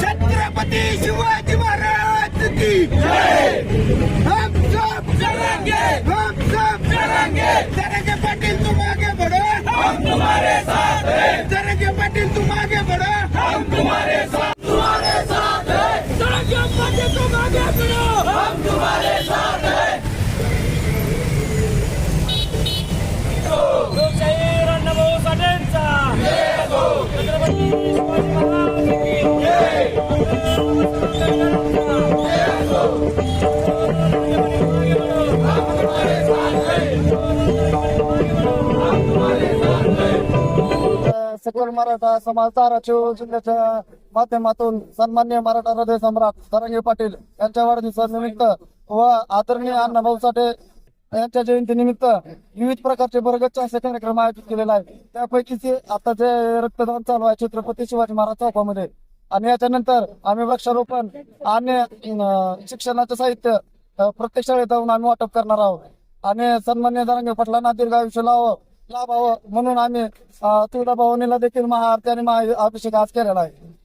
छत्रपती शिवाजी महाराज की हम सब चलेंगे हम सब चलेंगे। तरंगे पाटिल तुम आगे बढ़ो। हम तुम्हारे साथ हैं। तरंगे पाटिल तुम सकल मराठा समाज धाराशिव जिल्ह्याच्या माध्यमातून सन्मान्य मराठा हृदय सम्राट तरंगे पाटील यांच्या वाढदिवसानिमित्त व आदरणीय अण्णाभाऊ साठे यांच्या जयंतीनिमित्त विविध प्रकारचे बरगतचे असे कार्यक्रम आयोजित केलेला आहे त्यापैकीच आता जे रक्तदान चालू आहे. छत्रपती शिवाजी महाराज चौकामध्ये. आणि याच्यानंतर आम्ही वृक्षारोपण आणि शिक्षणाचं साहित्य प्रत्येक शाळेत जाऊन आम्ही वाटप करणार आहोत. आणि सन्मान्य दरंगे पटलांना दीर्घ आयुष्य लावं लाभावं म्हणून आम्ही तुळजाभवानीला देखील महाआरती आणि महाअभिषेक आज केलेला आहे.